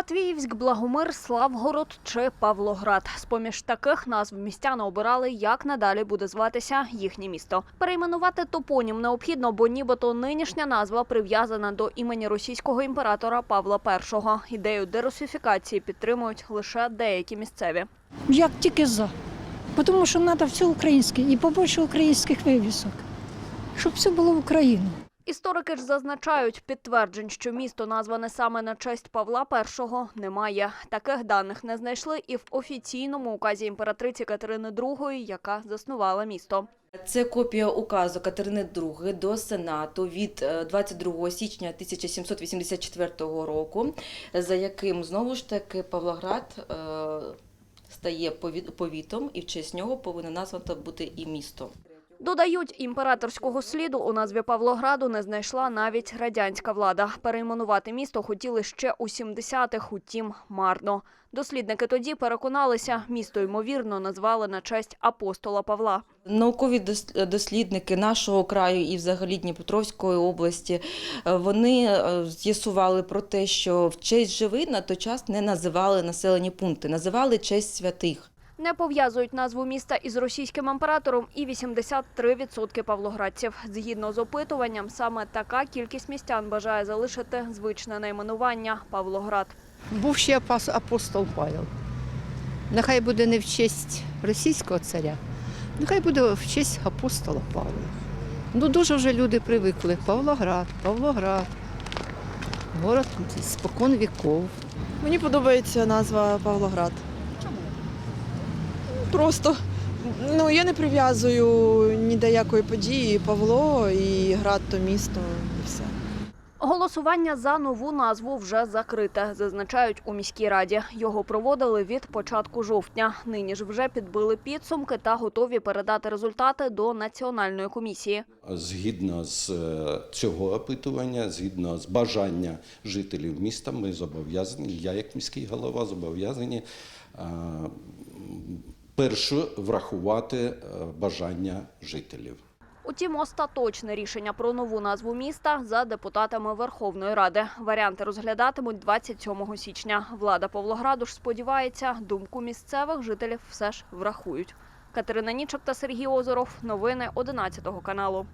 Матвіївськ, Благомир, Славгород чи Павлоград. З-поміж таких назв містяни обирали, як надалі буде зватися їхнє місто. Перейменувати топонім необхідно, бо нібито нинішня назва прив'язана до імені російського імператора Павла І. Ідею дерусифікації підтримують лише деякі місцеві. Як тільки за. Тому що треба все українське і побольше українських вивісок, щоб все було в Україну. Історики ж зазначають, підтверджень, що місто назване саме на честь Павла І, немає. Таких даних не знайшли і в офіційному указі імператриці Катерини II, яка заснувала місто. Це копія указу Катерини II до Сенату від е, 22 січня 1784 року, за яким знову ж таки Павлоград е, стає пові- повітом, і в честь нього повинно названо бути і місто. Додають, імператорського сліду у назві Павлограду не знайшла навіть радянська влада. Перейменувати місто хотіли ще у 70-х, утім марно. Дослідники тоді переконалися, місто ймовірно назвали на честь апостола Павла. Наукові дос- дослідники нашого краю і взагалі Дніпропетровської області е, вони е, з'ясували про те, що в честь живий на той час не називали населені пункти, називали честь святих. Не пов'язують назву міста із російським імператором і 83% павлоградців. Згідно з опитуванням, саме така кількість містян бажає залишити звичне найменування Павлоград. Був ще апостол Павел. Нехай буде не в честь російського царя, нехай буде в честь апостола Павла. Ну дуже вже люди привикли. Павлоград, Павлоград. Город спокон віков. Мені подобається назва Павлоград. Просто ну, я не прив'язую ні до якої події. Павло і град то місто і все. Голосування за нову назву вже закрите, зазначають у міській раді. Його проводили від початку жовтня. Нині ж вже підбили підсумки та готові передати результати до національної комісії. Згідно з е, цього опитування, згідно з бажання жителів міста, ми зобов'язані, я як міський голова зобов'язані е, перше врахувати е, бажання жителів. Утім, остаточне рішення про нову назву міста за депутатами Верховної Ради. Варіанти розглядатимуть 27 січня. Влада Павлограду ж сподівається, думку місцевих жителів все ж врахують. Катерина Нічок та Сергій Озоров. Новини 11 каналу.